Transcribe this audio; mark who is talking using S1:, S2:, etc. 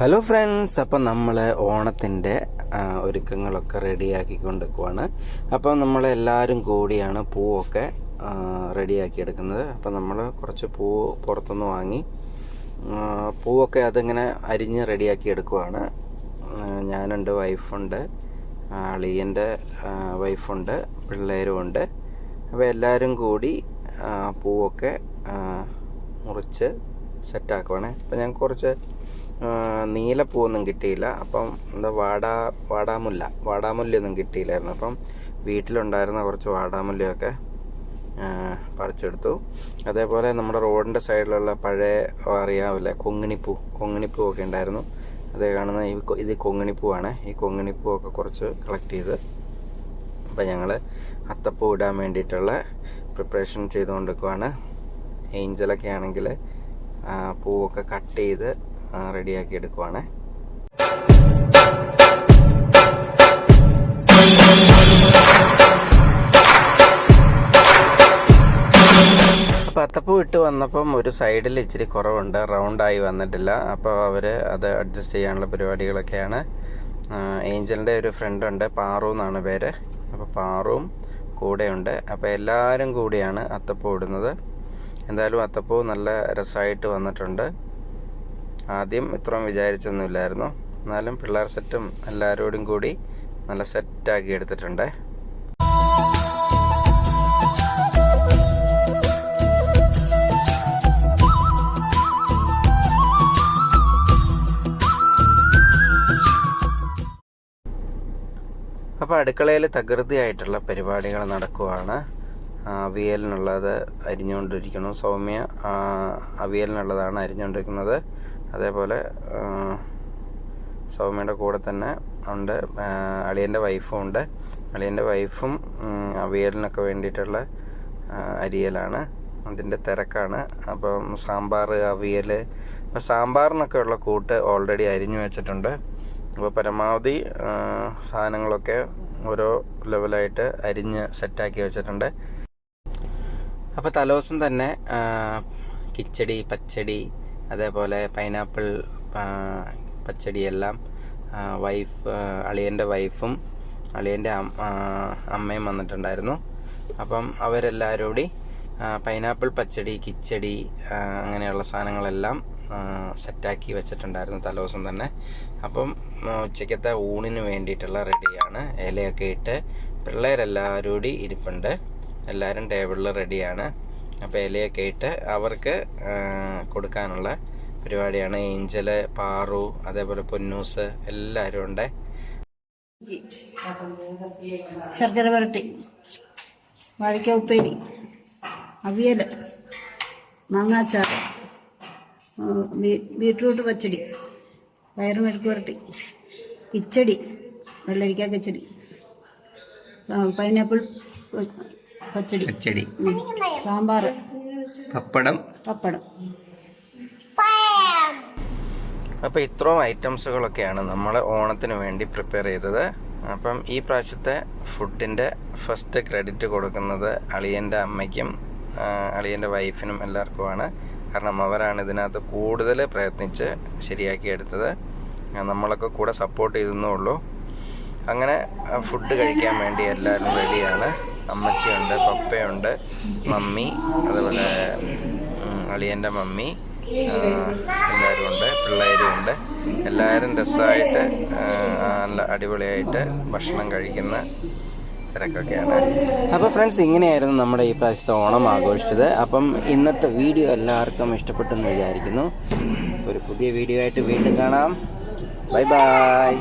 S1: Hello friends അപ്പം നമ്മൾ ഓണത്തിന്റെ ഒരുക്കങ്ങളൊക്കെ റെഡിയാക്കി കൊണ്ടുവെക്കുവാണ് അപ്പം നമ്മളെല്ലാവരും കൂടിയാണ് പൂവൊക്കെ റെഡിയാക്കി എടുക്കുന്നത് അപ്പം നമ്മൾ കുറച്ച് പൂവ് പുറത്തുനിന്ന് വാങ്ങി പൂവൊക്കെ അതിങ്ങനെ അരിഞ്ഞ് റെഡിയാക്കി എടുക്കുവാണ് ഞാനുണ്ട് വൈഫുണ്ട് അളിയന്റെ വൈഫുണ്ട് പിള്ളേരുമുണ്ട് അപ്പോൾ എല്ലാവരും കൂടി പൂവൊക്കെ മുറിച്ച് സെറ്റാക്കുവാണേ. അപ്പം ഞാൻ കുറച്ച് നീലപ്പൂവൊന്നും കിട്ടിയില്ല. അപ്പം എന്താ വാടാ വാടാമുല്ല വാടാമുല്ലൊന്നും കിട്ടിയില്ലായിരുന്നു. അപ്പം വീട്ടിലുണ്ടായിരുന്ന കുറച്ച് വാടാമുല്ലയൊക്കെ പറിച്ചെടുത്തു. അതേപോലെ നമ്മുടെ റോഡിന്റെ സൈഡിലുള്ള പഴയ അറിയാവില്ലേ കൊങ്ങിണിപ്പൂ കൊങ്ങിണിപ്പൂ ഒക്കെ ഉണ്ടായിരുന്നു. അതേ കാണുന്ന ഈ ഇത് കൊങ്ങിണിപ്പൂവാണ്. ഈ കൊങ്ങിണിപ്പൂവൊക്കെ കുറച്ച് കളക്ട് ചെയ്ത് അപ്പം ഞങ്ങൾ അത്തപ്പൂ ഇടാൻ വേണ്ടിയിട്ടുള്ള പ്രിപ്പറേഷൻ ചെയ്തുകൊണ്ടിരിക്കുവാണ്. ഏഞ്ചലൊക്കെ ആണെങ്കിൽ പൂവൊക്കെ കട്ട് ചെയ്ത് റെഡിയാക്കി എടുക്കുവാണ്. അപ്പോൾ അത്തപ്പൂ ഇട്ട് വന്നപ്പം ഒരു സൈഡിൽ ഇച്ചിരി കുറവുണ്ട്. റൗണ്ടായി വന്നിട്ടില്ല. അപ്പോൾ അവർ അത് അഡ്ജസ്റ്റ് ചെയ്യാനുള്ള പരിപാടികളൊക്കെയാണ്. ഏഞ്ചലിന്റെ ഒരു ഫ്രണ്ട് ഉണ്ട് പാറു എന്നാണ് പേര്. അപ്പോൾ പാറുവും കൂടെയുണ്ട്. അപ്പോൾ എല്ലാവരും കൂടിയാണ് അത്തപ്പൂ ഇടുന്നത്. എന്തായാലും അത്തപ്പൂ നല്ല രസമായിട്ട് വന്നിട്ടുണ്ട്. ആദ്യം ഇത്രയും വിചാരിച്ചൊന്നുമില്ലായിരുന്നു. എന്നാലും പിള്ളേർ സെറ്റും എല്ലാവരോടും കൂടി നല്ല സെറ്റാക്കി എടുത്തിട്ടുണ്ട്. അപ്പോൾ അടുക്കളയിൽ തകൃതിയായിട്ടുള്ള പരിപാടികൾ നടക്കുവാണ്. അവിയലിനുള്ളത് അരിഞ്ഞുകൊണ്ടിരിക്കുന്നു. സൗമ്യ അവിയലിനുള്ളതാണ് അരിഞ്ഞുകൊണ്ടിരിക്കുന്നത്. അതേപോലെ സൗമ്യയുടെ കൂടെ തന്നെ ഉണ്ട് അളിയന്റെ വൈഫും ഉണ്ട്. അളിയന്റെ വൈഫും അവിയലിനൊക്കെ വേണ്ടിയിട്ടുള്ള അരിയലാണ്. അതിന്റെ തിരക്കാണ്. അപ്പം സാമ്പാർ അവിയൽ അപ്പം സാമ്പാറിനൊക്കെ ഉള്ള കൂട്ട് ഓൾറെഡി അരിഞ്ഞു വെച്ചിട്ടുണ്ട്. അപ്പോൾ പരമാവധി സാധനങ്ങളൊക്കെ ഓരോ ലെവലായിട്ട് അരിഞ്ഞ് സെറ്റാക്കി വെച്ചിട്ടുണ്ട്. അപ്പോൾ തലേദിവസം തന്നെ കിച്ചടി പച്ചടി അതേപോലെ പൈനാപ്പിൾ പച്ചടിയെല്ലാം വൈഫ് അളിയന്റെ വൈഫും അളിയന്റെ അമ്മയും വന്നിട്ടുണ്ടായിരുന്നു. അപ്പം അവരെല്ലാവരും കൂടി പൈനാപ്പിൾ പച്ചടി കിച്ചടി അങ്ങനെയുള്ള സാധനങ്ങളെല്ലാം സെറ്റാക്കി വെച്ചിട്ടുണ്ടായിരുന്നു തലേദിവസം തന്നെ. അപ്പം ഉച്ചയ്ക്കത്തെ ഊണിന് വേണ്ടിയിട്ടുള്ള റെഡിയാണ് ഇലയൊക്കെ ഇട്ട് പിള്ളേരെല്ലാവരും കൂടി ഇരിപ്പുണ്ട്. എല്ലാവരും ടേബിളിൽ റെഡിയാണ് അപ്പോൾ ഇലയൊക്കെ ഇട്ട് അവർക്ക് കൊടുക്കാനുള്ള പരിപാടിയാണ്. ഏഞ്ചൽ പാറു അതേപോലെ പൊന്നൂസ് എല്ലാവരും ഉണ്ട്.
S2: ശർക്കര വരട്ടി വാഴയ്ക്ക ഉപ്പേരി അവിയൽ മാങ്ങാച്ചാർ ബീട്രൂട്ട് പച്ചടി പയറ് മെഴുക്ക് വരട്ടി കിച്ചടി വെള്ളരിക്ക കിച്ചടി പൈനാപ്പിൾ പച്ചടി.
S1: പച്ചടി.
S2: സാമ്പാർ.
S1: പപ്പടം.
S2: പപ്പടം.
S1: അപ്പോൾ ഇത്രയും ഐറ്റംസുകളൊക്കെയാണ് നമ്മൾ ഓണത്തിന് വേണ്ടി പ്രിപ്പയർ ചെയ്തത്. അപ്പം ഈ പ്രാവശ്യത്തെ ഫുഡിന്റെ ഫസ്റ്റ് ക്രെഡിറ്റ് കൊടുക്കുന്നത് അളിയന്റെ അമ്മയ്ക്കും അളിയന്റെ വൈഫിനും എല്ലാവർക്കുമാണ്. കാരണം അവരാണ് ഇതിനകത്ത് കൂടുതൽ പ്രയത്നിച്ച് ശരിയാക്കി എടുത്തത്. നമ്മളൊക്കെ കൂടെ സപ്പോർട്ട് ചെയ്തെന്നേ ഉള്ളൂ. അങ്ങനെ ഫുഡ് കഴിക്കാൻ വേണ്ടി എല്ലാവരും റെഡിയാണ്. അമ്മച്ചിയുണ്ട് പപ്പയുണ്ട് മമ്മി അതുപോലെ അളിയന്റെ മമ്മി എല്ലാവരും ഉണ്ട് പിള്ളേരും ഉണ്ട്. എല്ലാവരും രസമായിട്ട് നല്ല അടിപൊളിയായിട്ട് ഭക്ഷണം കഴിക്കുന്ന തിരക്കൊക്കെയാണ്. അപ്പോൾ ഫ്രണ്ട്സ് ഇങ്ങനെയായിരുന്നു നമ്മുടെ ഈ പ്രാവശ്യത്തെ ഓണം ആഘോഷിച്ചത്. അപ്പം ഇന്നത്തെ വീഡിയോ എല്ലാവർക്കും ഇഷ്ടപ്പെട്ടെന്ന് വിചാരിക്കുന്നു. ഒരു പുതിയ വീഡിയോ ആയിട്ട് വീണ്ടും കാണാം. Bye bye